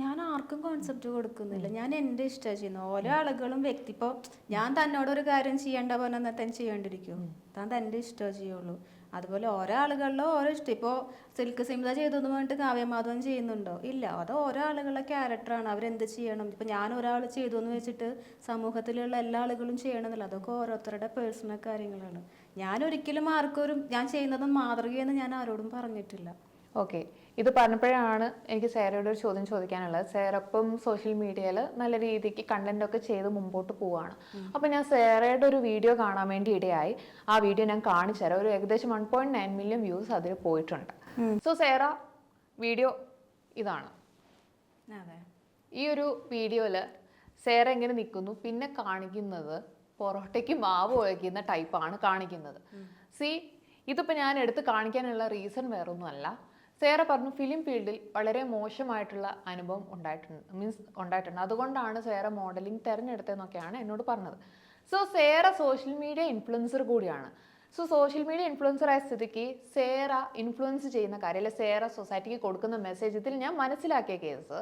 ഞാൻ ആർക്കും കോൺസെപ്റ്റ് കൊടുക്കുന്നില്ല. ഞാൻ എന്റെ ഇഷ്ടമാണ് ചെയ്യുന്നത്. ഓരോ ആളുകളും വ്യക്തി ഇപ്പോൾ ഞാൻ തന്നോടൊരു കാര്യം ചെയ്യേണ്ട പോലെ തന്നെ ചെയ്യേണ്ടിരിക്കും താൻ തന്റെ ഇഷ്ടമേ ചെയ്യുള്ളൂ. അതുപോലെ ഓരോ ആളുകളിലും ഓരോ ഇഷ്ടം. ഇപ്പോൾ സിൽക്ക് സിമിത ചെയ്തെന്ന് പറഞ്ഞിട്ട് കാവ്യമാധവൻ ചെയ്യുന്നുണ്ടോ? ഇല്ല. അത് ഓരോ ആളുകളുടെ ക്യാരക്ടറാണ് അവരെന്ത് ചെയ്യണം? ഇപ്പം ഞാൻ ഒരാൾ ചെയ്തു എന്ന് വെച്ചിട്ട് സമൂഹത്തിലുള്ള എല്ലാ ആളുകളും ചെയ്യണമെന്നില്ല അതൊക്കെ ഓരോരുത്തരുടെ പേഴ്സണൽ കാര്യങ്ങളാണ്. ഞാൻ ഒരിക്കലും ആർക്കും ഒരു ഞാൻ ചെയ്യുന്നത് മാതൃകയെന്ന് ഞാൻ ആരോടും പറഞ്ഞിട്ടില്ല. ഓക്കെ. ഇത് പറഞ്ഞപ്പോഴാണ് എനിക്ക് സേറയുടെ ഒരു ചോദ്യം ചോദിക്കാനുള്ളത്. സേറപ്പം സോഷ്യൽ മീഡിയയിൽ നല്ല രീതിക്ക് കണ്ടന്റ് ഒക്കെ ചെയ്ത് മുമ്പോട്ട് പോവാണ്. അപ്പൊ ഞാൻ സേറയുടെ ഒരു വീഡിയോ കാണാൻ വേണ്ടി ഇടയായി ആ വീഡിയോ ഞാൻ കാണിച്ചു തരാം. ഒരു ഏകദേശം one point nine million views അതിൽ പോയിട്ടുണ്ട്. സോ സേറ വീഡിയോ ഇതാണ്. അതെ. ഈ ഒരു വീഡിയോയിൽ സേറ എങ്ങനെ നിൽക്കുന്നു? പിന്നെ കാണിക്കുന്നത് പൊറോട്ടയ്ക്ക് മാവ് ഒഴിക്കുന്ന ടൈപ്പാണ് കാണിക്കുന്നത്. സി ഇതിപ്പോൾ ഞാൻ എടുത്ത് കാണിക്കാനുള്ള റീസൺ വേറൊന്നുമല്ല. സേറ പറഞ്ഞു ഫിലിം ഫീൽഡിൽ വളരെ മോശമായിട്ടുള്ള അനുഭവം ഉണ്ടായിട്ടുണ്ട് മീൻസ് ഉണ്ടായിട്ടുണ്ട്. അതുകൊണ്ടാണ് സേറ മോഡലിംഗ് തിരഞ്ഞെടുത്തതെന്നൊക്കെയാണ് എന്നോട് പറഞ്ഞത്. So Sera social media influencer കൂടിയാണ്. സോ സോഷ്യൽ മീഡിയ ഇൻഫ്ലുവൻസർ ആയ സ്ഥിതിക്ക് സേറ ഇൻഫ്ലുവൻസ് ചെയ്യുന്ന കാര്യം അല്ലെങ്കിൽ സേറ സൊസൈറ്റിക്ക് കൊടുക്കുന്ന മെസ്സേജ് ഇതിൽ ഞാൻ മനസ്സിലാക്കിയ കേസ്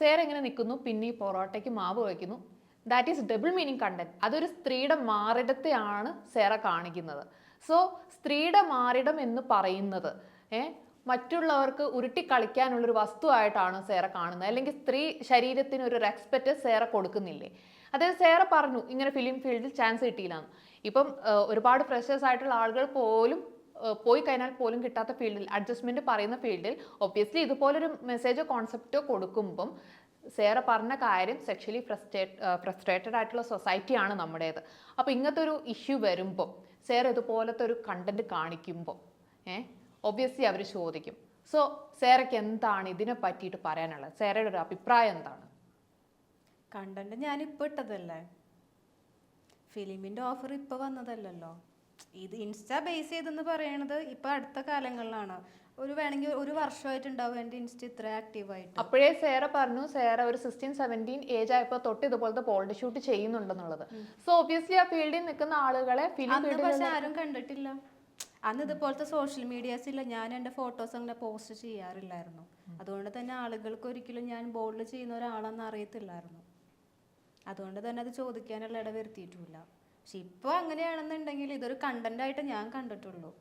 സേറ എങ്ങനെ നിൽക്കുന്നു പിന്നെ ഈ പൊറോട്ടയ്ക്ക് മാവ് വയ്ക്കുന്നു. That is double meaning content അതൊരു സ്ത്രീയുടെ മാറിടത്തെയാണ് സേറ കാണിക്കുന്നത്. സോ സ്ത്രീയുടെ മാറിടം എന്ന് പറയുന്നത് ഏ മറ്റുള്ളവർക്ക് ഉരുട്ടി കളിക്കാനുള്ളൊരു വസ്തുവായിട്ടാണ് സേറ കാണുന്നത്. അല്ലെങ്കിൽ സ്ത്രീ ശരീരത്തിന് ഒരു റെസ്പെക്റ്റ് സേറ കൊടുക്കുന്നില്ലേ? അതായത് സേറ പറഞ്ഞു ഇങ്ങനെ ഫിലിം ഫീൽഡിൽ ചാൻസ് കിട്ടിയില്ലാന്ന്. ഇപ്പം ഒരുപാട് ഫ്രഷേഴ്സ് ആയിട്ടുള്ള ആളുകൾ പോലും പോയി കഴിഞ്ഞാൽ പോലും കിട്ടാത്ത ഫീൽഡിൽ അഡ്ജസ്റ്റ്മെന്റ് പറയുന്ന ഫീൽഡിൽ ഒബ്വിയസ്ലി ഇതുപോലൊരു മെസ്സേജോ കോൺസെപ്റ്റോ കൊടുക്കുമ്പം സേറ പറഞ്ഞ കാര്യം സെക്ഷലി ഫ്രസ്ട്രേറ്റ് ഫ്രസ്ട്രേറ്റഡ് ആയിട്ടുള്ള സൊസൈറ്റിയാണ് നമ്മുടേത്. അപ്പോൾ ഇങ്ങനത്തെ ഒരു ഇഷ്യൂ വരുമ്പോൾ സേറ ഇതുപോലത്തെ ഒരു കണ്ടന്റ് കാണിക്കുമ്പോൾ ഏഹ് ഒബ്വിയസ്ലി അവർ ചോദിക്കും. സോ സേറയ്ക്ക് എന്താണ് ഇതിനെ പറ്റിയിട്ട് പറയാനുള്ളത്? സേറയുടെ ഒരു അഭിപ്രായം എന്താണ്? കണ്ടന്റ് ഇപ്പൊ ഇട്ടതല്ലേ? ഫിലിമിന്റെ ഓഫർ ഇപ്പൊ വന്നതല്ലല്ലോ. ഇത് ഇൻസ്റ്റ ബേസ് ചെയ്തെന്ന് പറയണത് ഇപ്പൊ അടുത്ത കാലങ്ങളിലാണ്. ഒരു വേണമെങ്കിൽ ഒരു വർഷമായിട്ടുണ്ടാവും എന്റെ ഇൻസ്റ്റ ഇത്ര ആക്റ്റീവായിട്ട് അപ്പോഴേ സേറ പറഞ്ഞു സേറ ഒരു സിക്സ്റ്റീൻ സെവന്റീൻ ഏജ് ആയപ്പോൾ തൊട്ട് ഇതുപോലത്തെ പോൾഡ് ഷൂട്ട് ചെയ്യുന്നുണ്ടെന്നുള്ളത്. സോ ഒബിയസ്ലി ആ ഫീൽഡിൽ നിൽക്കുന്ന ആളുകളെ ഫിലിം പക്ഷെ ആരും കണ്ടിട്ടില്ല. അന്ന് ഇതുപോലത്തെ സോഷ്യൽ മീഡിയാസ് ഞാൻ എന്റെ ഫോട്ടോസ് അങ്ങനെ പോസ്റ്റ് ചെയ്യാറില്ലായിരുന്നു. അതുകൊണ്ട് തന്നെ ആളുകൾക്ക് ഒരിക്കലും ഞാൻ ബോൾഡ് ചെയ്യുന്ന ഒരാളെന്ന് അറിയത്തില്ലായിരുന്നു. അതുകൊണ്ട് തന്നെ അത് ചോദിക്കാനുള്ള ഇട വരുത്തിയിട്ടില്ല പക്ഷെ ഇപ്പോൾ അങ്ങനെയാണെന്നുണ്ടെങ്കിൽ ഇതൊരു കണ്ടന്റ് ആയിട്ട് ഞാൻ കണ്ടിട്ടുള്ളൂ.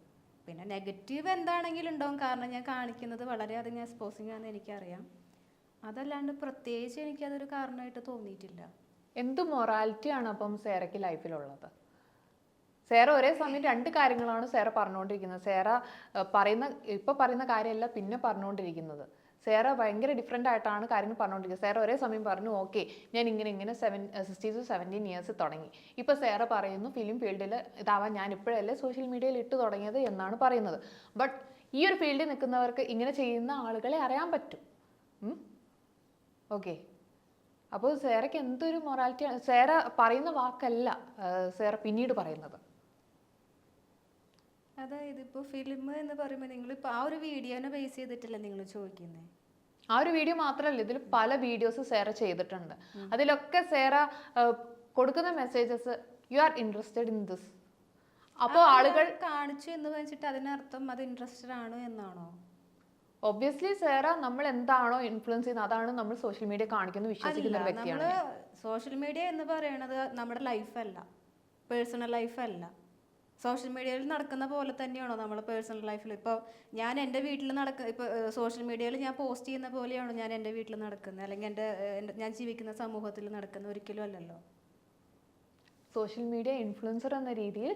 പിന്നെ നെഗറ്റീവ് എന്താണെങ്കിലും ഉണ്ടാവും. കാരണം ഞാൻ കാണിക്കുന്നത് വളരെയധികം എക്സ്പോസിംഗ് ആണെന്ന് എനിക്കറിയാം. അതല്ലാണ്ട് പ്രത്യേകിച്ച് എനിക്കതൊരു കാരണമായിട്ട് തോന്നിയിട്ടില്ല. എന്ത് മൊറാലിറ്റിയാണ് അപ്പം സേറയ്ക്ക് ലൈഫിലുള്ളത് സേറ ഒരേ സമയം രണ്ട് കാര്യങ്ങളാണ് സേറ പറഞ്ഞുകൊണ്ടിരിക്കുന്നത് സേറ പറയുന്ന ഇപ്പൊ പറയുന്ന കാര്യമല്ല പിന്നെ പറഞ്ഞുകൊണ്ടിരിക്കുന്നത് സേറ ഭയങ്കര ഡിഫറെന്റ് ആയിട്ടാണ് കാര്യങ്ങൾ പറഞ്ഞുകൊണ്ടിരിക്കുന്നത് സേറ ഒരേ സമയം പറഞ്ഞു ഓക്കെ ഞാൻ ഇങ്ങനെ ഇങ്ങനെ seven sixties to seventeen years തുടങ്ങി. ഇപ്പൊ സേറ പറയുന്നു ഫിലിം ഫീൽഡിൽ ഇതാവാൻ ഞാൻ ഇപ്പോഴല്ലേ സോഷ്യൽ മീഡിയയിൽ ഇട്ട് തുടങ്ങിയത് എന്നാണ് പറയുന്നത്. ബട്ട് ഈ ഒരു ഫീൽഡിൽ നിൽക്കുന്നവർക്ക് ഇങ്ങനെ ചെയ്യുന്ന ആളുകളെ അറിയാൻ പറ്റും? ഓക്കെ. അപ്പോൾ സേറയ്ക്ക് എന്തൊരു മൊറാലിറ്റിയാണ് സേറ പറയുന്ന വാക്കല്ല സേറ പിന്നീട് പറയുന്നത്. അതായത് ഇപ്പോൾ ഫിലിം എന്ന് പറയുമ്പോൾ നിങ്ങൾ ഇപ്പോൾ ആ ഒരു വീഡിയോനെ ബേസ് ചെയ്തിട്ടല്ലേ നിങ്ങൾ ചോദിക്കുന്നത് ആ ഒരു വീഡിയോ മാത്രമല്ല ഇതിൽ പല വീഡിയോസ് സേറ ചെയ്തിട്ടുണ്ട്. അതിലൊക്കെ സേറ കൊടുക്കുന്ന messages you are interested in this അപ്പോൾ ആളുകൾ കാണിച്ചു എന്ന് വെച്ചിട്ട് അതിനർത്ഥം അത് ഇൻട്രസ്റ്റഡ് ആണ് എന്നാണോ? ഒബ്വിയസ്ലി സേറ നമ്മൾ എന്താണോ ഇൻഫ്ലുവൻസ് ചെയ്യുന്നത് അതാണ് നമ്മൾ സോഷ്യൽ മീഡിയ കാണിക്കുന്ന വിശ്വസിക്കുന്ന ഒരു വ്യക്തിയാണ്. സോഷ്യൽ മീഡിയ എന്ന് പറയുന്നത് നമ്മുടെ ലൈഫല്ല പേഴ്സണൽ ലൈഫല്ല സോഷ്യൽ മീഡിയയിൽ നടക്കുന്ന പോലെ തന്നെയാണോ നമ്മൾ പേഴ്സണൽ ലൈഫിൽ ഇപ്പോൾ ഞാൻ എന്റെ വീട്ടിൽ നടക്ക ഇപ്പോൾ സോഷ്യൽ മീഡിയയിൽ ഞാൻ പോസ്റ്റ് ചെയ്യുന്ന പോലെയാണോ ഞാൻ എന്റെ വീട്ടിൽ നടക്കുന്നത് അല്ലെങ്കിൽ എന്റെ ഞാൻ ജീവിക്കുന്ന സമൂഹത്തിൽ നടക്കുന്ന ഒരിക്കലും അല്ലല്ലോ? സോഷ്യൽ മീഡിയ ഇൻഫ്ലുവൻസർ എന്ന രീതിയിൽ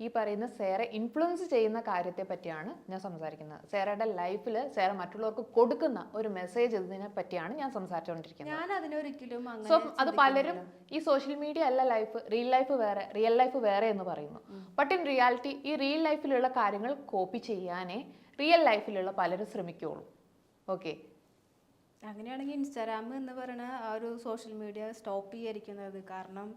ഈ പറയുന്ന സേറെ ഇൻഫ്ലുവൻസ് ചെയ്യുന്ന കാര്യത്തെ പറ്റിയാണ് ഞാൻ സംസാരിക്കുന്നത്. സേറയുടെ ലൈഫിൽ സേറ മറ്റുള്ളവർക്ക് കൊടുക്കുന്ന ഒരു മെസ്സേജ് ഇതിനെ പറ്റിയാണ് ഞാൻ സംസാരിച്ചുകൊണ്ടിരിക്കുന്നത് ഞാൻ അതിനൊരിക്കലും സോ അത് പലരും ഈ സോഷ്യൽ മീഡിയ അല്ല ലൈഫ് റിയൽ ലൈഫ് വേറെ റിയൽ ലൈഫ് വേറെ എന്ന് പറയുന്നു. ബട്ട് ഇൻ റിയാലിറ്റി ഈ റിയൽ ലൈഫിലുള്ള കാര്യങ്ങൾ കോപ്പി ചെയ്യാനേ റിയൽ ലൈഫിലുള്ള പലരും ശ്രമിക്കുകയുള്ളൂ ഓക്കെ അങ്ങനെയാണെങ്കിൽ ഇൻസ്റ്റാഗ്രാം എന്ന് പറയുന്ന ആ ഒരു സോഷ്യൽ മീഡിയ സ്റ്റോപ്പ് ചെയ്യാതിരിക്കുന്നത് കാരണം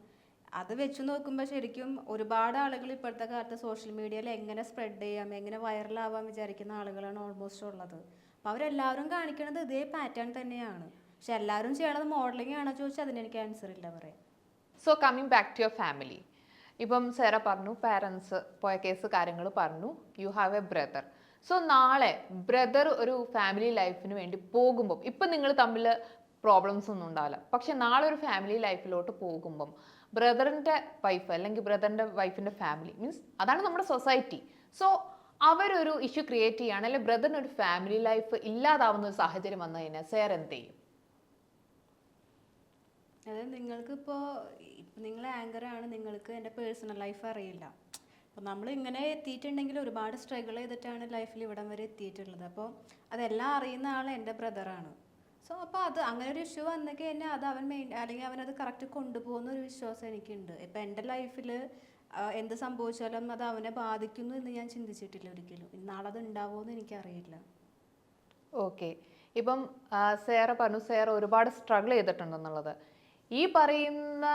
അത് വെച്ച് നോക്കുമ്പോൾ ശരിക്കും ഒരുപാട് ആളുകൾ ഇപ്പോഴത്തെ കാലത്ത് സോഷ്യൽ മീഡിയയിൽ എങ്ങനെ സ്പ്രെഡ് ചെയ്യാം എങ്ങനെ വൈറലാവാൻ വിചാരിക്കുന്ന ആളുകളാണ് ഓൾമോസ്റ്റ് ഉള്ളത്. അപ്പോൾ അവരെല്ലാവരും കാണിക്കുന്നത് ഇതേ പാറ്റേൺ തന്നെയാണ്. പക്ഷെ എല്ലാവരും ചെയ്യണത് മോഡലിംഗ് ആണോ ചോദിച്ചാൽ അതിന് എനിക്ക് ആൻസർ ഇല്ല പറയാം so coming back to your family ഇപ്പം സേറ പറഞ്ഞു പാരൻസ് പോയ കേസ് കാര്യങ്ങൾ പറഞ്ഞു. You have a brother so നാളെ ബ്രദർ ഒരു ഫാമിലി ലൈഫിന് വേണ്ടി പോകുമ്പം ഇപ്പം നിങ്ങൾ തമ്മിൽ പ്രോബ്ലംസ് ഒന്നും ഉണ്ടാവില്ല. പക്ഷെ നാളെ ഒരു ഫാമിലി ലൈഫിലോട്ട് പോകുമ്പം ബ്രദറിന്റെ വൈഫ് അല്ലെങ്കിൽ ബ്രദറിന്റെ വൈഫിന്റെ ഫാമിലി മീൻസ് അതാണ് നമ്മുടെ സൊസൈറ്റി സോ അവരൊരു ഇഷ്യൂ ക്രിയേറ്റ് ചെയ്യുകയാണ് അല്ലെങ്കിൽ ബ്രദറിന് ഒരു ഫാമിലി ലൈഫ് ഇല്ലാതാവുന്ന ഒരു സാഹചര്യം വന്നു കഴിഞ്ഞാൽ സേർ എന്ത് ചെയ്യും അതായത് നിങ്ങൾക്കിപ്പോൾ ഇപ്പം നിങ്ങൾ ആങ്കറാണ് നിങ്ങൾക്ക് എന്റെ പേഴ്സണൽ ലൈഫ് അറിയില്ല. അപ്പോൾ നമ്മൾ ഇങ്ങനെ എത്തിയിട്ടുണ്ടെങ്കിൽ ഒരുപാട് സ്ട്രഗിൾ ചെയ്തിട്ടാണ് ലൈഫിൽ ഇവിടം വരെ എത്തിയിട്ടുള്ളത്. അപ്പോൾ അതെല്ലാം അറിയുന്ന ആൾ എന്റെ ബ്രദറാണ് സോ അപ്പോൾ അത് അങ്ങനെ ഒരു ഇഷ്യൂ വന്നെങ്കിൽ തന്നെ അത് അവൻ മെയിൻ അല്ലെങ്കിൽ അവനത് കറക്റ്റ് കൊണ്ടുപോകുന്ന ഒരു വിശ്വാസം എനിക്കുണ്ട്. ഇപ്പം എന്റെ ലൈഫിൽ എന്ത് സംഭവിച്ചാലും അത് അവനെ ബാധിക്കുന്നു എന്ന് ഞാൻ ചിന്തിച്ചിട്ടില്ല ഒരിക്കലും. നാളത് ഉണ്ടാവുമോ എന്ന് എനിക്കറിയില്ല. ഓക്കെ ഇപ്പം സേറ പറഞ്ഞു സേറ ഒരുപാട് സ്ട്രഗിൾ ചെയ്തിട്ടുണ്ടെന്നുള്ളത്. ഈ പറയുന്ന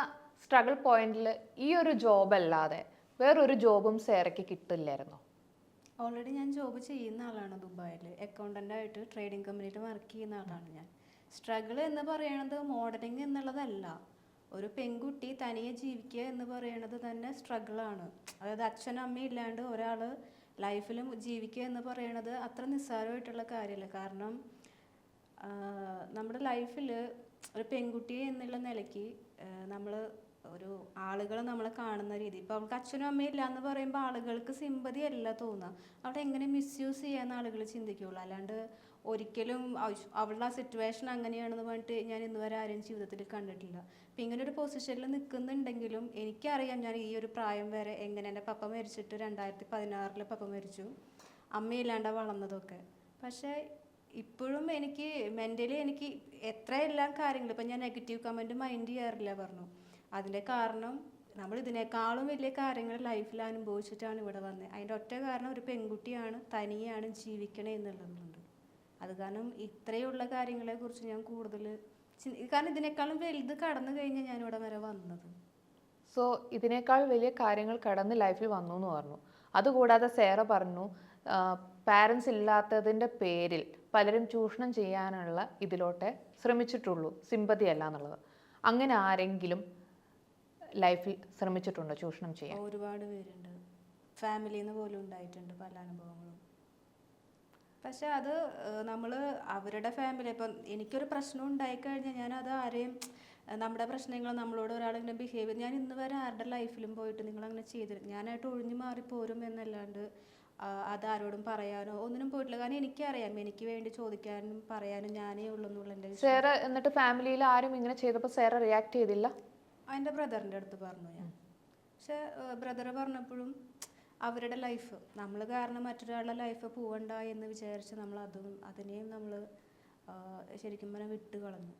സ്ട്രഗിൾ പോയിന്റിൽ ഈ ഒരു ജോബ് അല്ലാതെ വേറൊരു ജോബും സേറയ്ക്ക് കിട്ടില്ലായിരുന്നോ? ഓൾറെഡി ഞാൻ ജോബ് ചെയ്യുന്ന ആളാണ് ദുബായിൽ അക്കൗണ്ടന്റ് ആയിട്ട് ട്രേഡിംഗ് കമ്പനിയിൽ വർക്ക് ചെയ്യുന്ന ആളാണ് ഞാൻ. സ്ട്രഗിൾ എന്ന് പറയണത് മോഡലിംഗ് എന്നുള്ളതല്ല. ഒരു പെൺകുട്ടി തനിയെ ജീവിക്കുക എന്ന് പറയണത് തന്നെ സ്ട്രഗിളാണ് അതായത് അച്ഛനും അമ്മയും ഇല്ലാണ്ട് ഒരാൾ ലൈഫിലും ജീവിക്കുക എന്ന് പറയണത് അത്ര നിസ്സാരമായിട്ടുള്ള കാര്യമല്ല. കാരണം നമ്മുടെ ലൈഫിൽ ഒരു പെൺകുട്ടി എന്നുള്ള നിലയ്ക്ക് നമ്മൾ ഒരു ആളുകൾ നമ്മളെ കാണുന്ന രീതി. ഇപ്പോൾ അവൾക്ക് അച്ഛനും അമ്മയും ഇല്ല എന്ന് പറയുമ്പോൾ ആളുകൾക്ക് സിമ്പതി അല്ല തോന്നുക അവിടെ എങ്ങനെ മിസ്യൂസ് ചെയ്യാന്ന് ആളുകൾ ചിന്തിക്കുള്ളൂ. അല്ലാണ്ട് ഒരിക്കലും അവളുടെ ആ സിറ്റുവേഷൻ അങ്ങനെയാണെന്ന് പറഞ്ഞിട്ട് ഞാൻ ഇന്ന് വരെ ആരും ജീവിതത്തിൽ കണ്ടിട്ടില്ല. അപ്പം ഇങ്ങനെ ഒരു പൊസിഷനിൽ നിൽക്കുന്നുണ്ടെങ്കിലും എനിക്കറിയാം ഞാൻ ഈ ഒരു പ്രായം വരെ എങ്ങനെ എന്റെ പപ്പ മരിച്ചിട്ട് രണ്ടായിരത്തി പതിനാറിൽ പപ്പ മരിച്ചു. അമ്മയില്ലാണ്ട് വളർന്നതൊക്കെ. പക്ഷേ ഇപ്പോഴും എനിക്ക് മെന്റലി എനിക്ക് എത്രയെല്ലാം കാര്യങ്ങൾ ഇപ്പം ഞാൻ നെഗറ്റീവ് കമന്റ് മൈൻഡ് ചെയ്യാറില്ല പറഞ്ഞു. അതിന്റെ കാരണം നമ്മൾ ഇതിനേക്കാളും വലിയ കാര്യങ്ങൾ ലൈഫിൽ അനുഭവിച്ചിട്ടാണ് ഇവിടെ വന്നത്. അതിന്റെ ഒറ്റ കാരണം ഒരു പെൺകുട്ടിയാണ് തനിയാണ് ജീവിക്കണേ എന്നുള്ളതുകൊണ്ട്. അത് കാരണം ഇത്രയുള്ള കാര്യങ്ങളെക്കുറിച്ച് ഞാൻ കൂടുതൽ കാരണം ഇതിനേക്കാളും വലുത് കടന്നു കഴിഞ്ഞാൽ ഞാൻ ഇവിടെ വരെ വന്നത്. സോ ഇതിനേക്കാൾ വലിയ കാര്യങ്ങൾ കടന്ന് ലൈഫിൽ വന്നു എന്ന് പറഞ്ഞു. അതുകൂടാതെ സേറ പറഞ്ഞു പാരൻസ് ഇല്ലാത്തതിന്റെ പേരിൽ പലരും ചൂഷണം ചെയ്യാനുള്ള ഇതിലോട്ടെ ശ്രമിച്ചിട്ടുള്ളൂ. സിമ്പതി അല്ല എന്നുള്ളത്. അങ്ങനെ ആരെങ്കിലും ലൈഫിൽ ശ്രമിച്ചിട്ടുണ്ടോ ചൂഷണം ചെയ്യാൻ? ഒരുപാട് പേരുണ്ട്. ഫാമിലിയിൽ നിന്ന് പോലും ഉണ്ടായിട്ടുണ്ട് പല അനുഭവങ്ങളും. പക്ഷെ അത് നമ്മൾ അവരുടെ ഫാമിലി ഇപ്പം എനിക്കൊരു പ്രശ്നം ഉണ്ടായിക്കഴിഞ്ഞാൽ ഞാൻ അത് ആരെയും നമ്മുടെ പ്രശ്നങ്ങൾ നമ്മളോട് ഒരാളിങ്ങനെ ബിഹേവ് ഞാൻ ഇന്ന് വരെ ആരുടെ ലൈഫിലും പോയിട്ട് നിങ്ങൾ അങ്ങനെ ചെയ്തിരുന്നു ഞാനായിട്ട് ഒഴിഞ്ഞു മാറി പോരും എന്നല്ലാണ്ട് അതാരോടും അത് ആരോടും പറയാനോ ഒന്നിനും പോയിട്ടില്ല. കാരണം എനിക്കറിയാം എനിക്ക് വേണ്ടി ചോദിക്കാനും പറയാനും ഞാനേ ഉള്ളൂ എന്നുള്ള എന്റെ. എന്നിട്ട് ഫാമിലിയിൽ ആരും ഇങ്ങനെ ചെയ്തപ്പോൾ സാറ് റിയാക്ട് ചെയ്തില്ല? എന്റെ ബ്രദറിന്റെ അടുത്ത് പറഞ്ഞു ഞാൻ. പക്ഷെ ബ്രദർ പറഞ്ഞപ്പോഴും അവരുടെ ലൈഫ് നമ്മൾ കാരണം മറ്റൊരാളുടെ ലൈഫ് പോവണ്ട എന്ന് വിചാരിച്ച് നമ്മൾ അതും അതിനെയും നമ്മൾ ശരിക്കും പറഞ്ഞാൽ വിട്ട് കളഞ്ഞു